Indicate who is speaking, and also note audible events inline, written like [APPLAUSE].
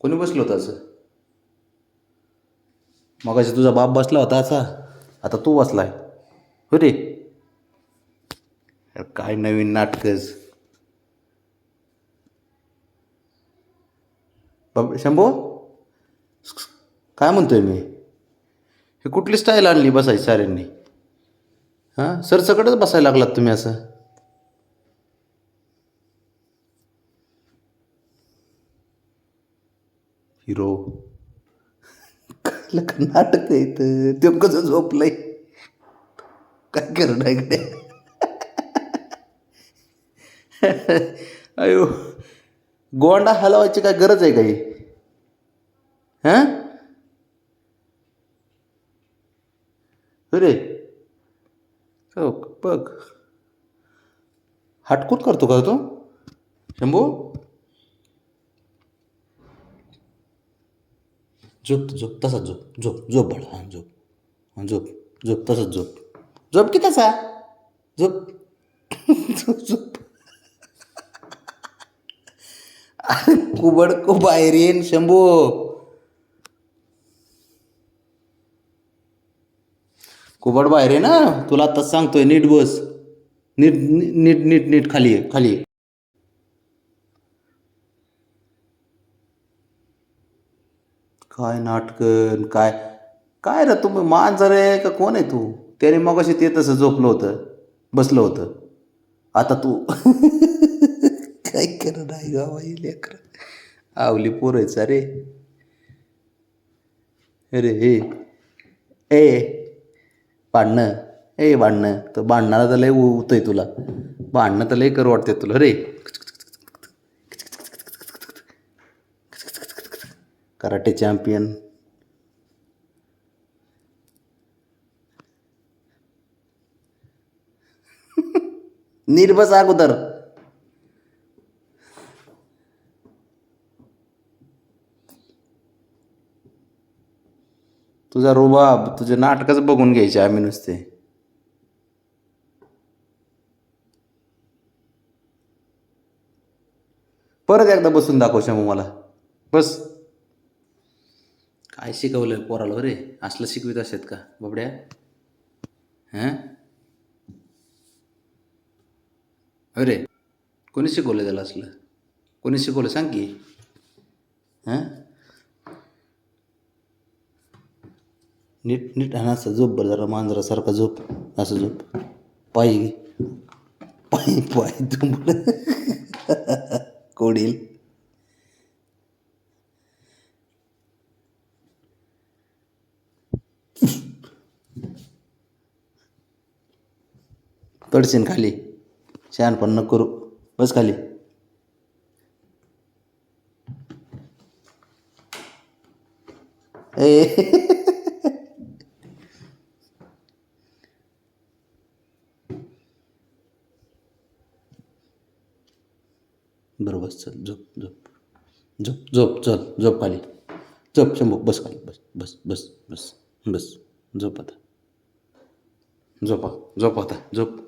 Speaker 1: कोणी बसलं होतं असं? मगाशी तुझा बाप बसला होता असा. आता तू बसलाय. हो रे. काय नवीन नाटकच. बाब शंभो? काय म्हणतोय मी? हे कुठली स्टाईल आणली बसायची साऱ्यांनी? हां? सरसकटच बसायला लागलात तुम्ही असं? हिरो. काय नाटक आहे इथं? ते कसं झोपलंय? काय करणार इकडे? अयो गोंडा हलवायची काय गरज आहे काही हां? अरे हो बघ. हटकून करतो का तो? शंभू? झोप झोप तसाच झोप झोप झोप बाळा हां झोप. हां झोप झोप तसंच झोप. झोप की तसा? झोप. झोप झोप. कुबड को बाहेर येईन शंभू. कुबड बाहेर आहे ना तुला आत्ताच सांगतोय नीट बस. नीट नीट नीट नीट खाली खाली काय नाटकन काय? काय रे तुम्ही मांजर आहे का कोण आहे तू? त्याने मग अशी ते तसं झोपलं होतं बसलं होतं. आता तू [LAUGHS] काय कर नाही गावाई लेकर? आवली पोरायचा रे. अरे हे ए भांडणं ए भांडणं तर भांडणाला तर लय उतय तुला. भांडणं तर लय कर वाटते तुला रे. Karate champion. [LAUGHS] नीट अगोदर. तुझा रुबाब तुझे नाटकच बघून घ्यायचे आम्ही नुसते. परत एकदा बसून दाखव मग मला. बस. काय शिकवलं पोराला रे असलं शिकवित असतात का बाबड्या? हां? अरे कोणी शिकवलं त्याला असलं? कोणी शिकवलं सांग की. हां? नीट नीट आणि असं झोप बरं जरा मांजरासारखा झोप असं झोप. पायी पायी पाय पाय कोडील पडशीन खाली. शहाणपण नको करू. बस खाली. ए. [LAUGHS] बरोबर चल झोप झोप. झोप झोप चल झोप खाली. झोप शंभू बस खाली. बस बस बस बस बस. झोप आता. झोपा झोप आता झोप.